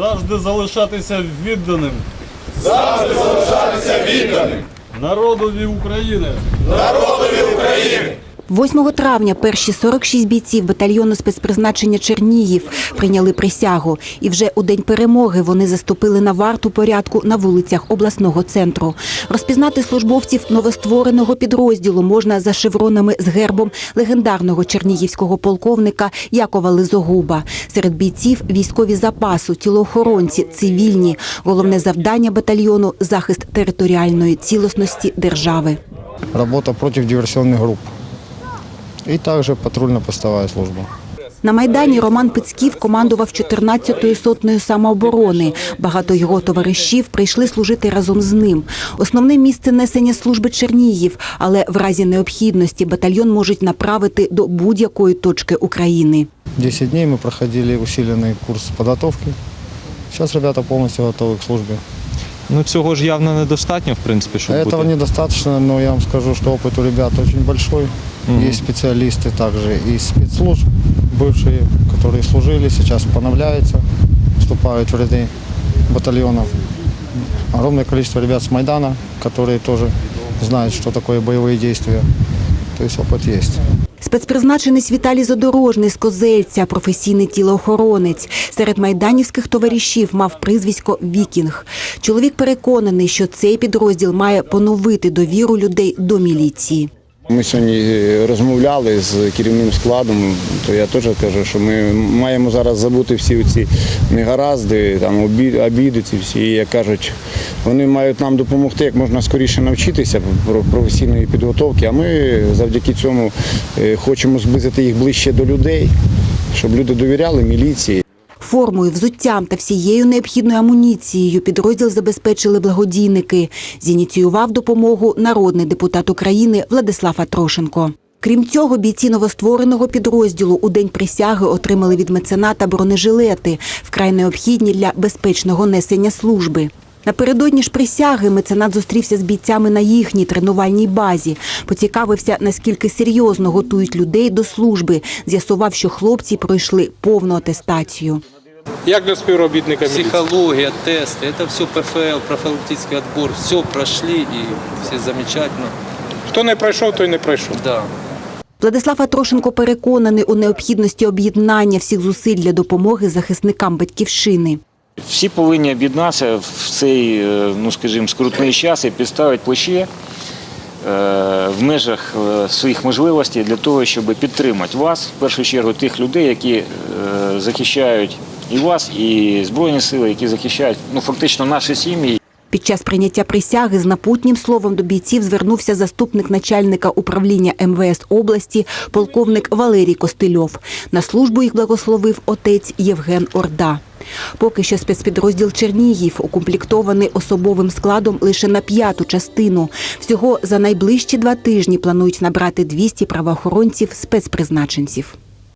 завжди залишатися відданим завжди залишатися відданим народові України. народові України. 8 травня перші 46 бійців батальйону спецпризначення Чернігів прийняли присягу. І вже у день перемоги вони заступили на варту порядку на вулицях обласного центру. Розпізнати службовців новоствореного підрозділу можна за шевронами з гербом легендарного чернігівського полковника Якова Лизогуба. Серед бійців військові запасу, тілоохоронці, цивільні. Головне завдання батальйону захист територіальної цілісності держави. работа против диверсионных групп И также патрульно-постовая служба. На майдані Роман Пицьків командував 14-ю сотнею самооборони. Багато його товаришів прийшли служити разом з ним. Основне місце несення служби Чернігів, але в разі необхідності батальйон можуть направити до будь-якої точки України. 10 дней мы проходили усиленный курс подготовки. Сейчас ребята полностью готовы к службе. Ну цього ж явно недостатньо, в принципі, щоб Этого бути. недостаточно, но я вам скажу, что опыт у ребят очень большой. Есть специалисты также из спецслужб бывшие, которые служили, сейчас поновляются, вступают в ряды батальонов. Огромное количество ребят с Майдана, которые тоже знают, что такое боевые действия. То есть опыт есть. Спецпризначенець Віталій Задорожний з Козельця, професійний тілоохоронець. Серед майданівських товаришів мав прізвисько Вікінг. Чоловік переконаний, що цей підрозділ має поновити довіру людей до міліції. Ми сьогодні розмовляли з керівним складом, то я теж кажу, що ми маємо зараз забути всі ці негаразди, там обіди ці всі. Як кажуть, вони мають нам допомогти як можна скоріше навчитися професійної підготовки. А ми завдяки цьому е, хочемо зблизити їх ближче до людей, щоб люди довіряли міліції. Формою, взуттям та всією необхідною амуніцією підрозділ забезпечили благодійники. Зініціював допомогу народний депутат України Владислав Атрошенко. Крім цього, бійці новоствореного підрозділу у день присяги отримали від мецената бронежилети, вкрай необхідні для безпечного несення служби. Напередодні ж присяги меценат зустрівся з бійцями на їхній тренувальній базі. Поцікавився, наскільки серйозно готують людей до служби. З'ясував, що хлопці пройшли повну атестацію. Як для співробітника міліції? Психология, тесты, это все ПФЛ, профилактический отбор, все прошли и все замечательно. Хто не пройшов, той не пройшов. Да. Владислав Атрошенко переконаний у необхідності об'єднання всіх зусиль для допомоги захисникам батьківщини. Всі повинні об'єднатися в цей, е, ну скажімо, скрутний час і підставити плечі е, в межах е, своїх можливостей для того, щоб підтримати вас, в першу чергу, тих людей, які захищають і вас, і Збройні сили, які захищають ну, фактично наші сім'ї. Під час прийняття присяги з напутнім словом до бійців звернувся заступник начальника управління МВС області, полковник Валерій Костильов. На службу їх благословив отець Євген Орда. Поки що спецпідрозділ Чернігів укомплектований особовим складом лише на п'яту частину. Всього за найближчі два тижні планують набрати 200 правоохоронців спецпризначенців.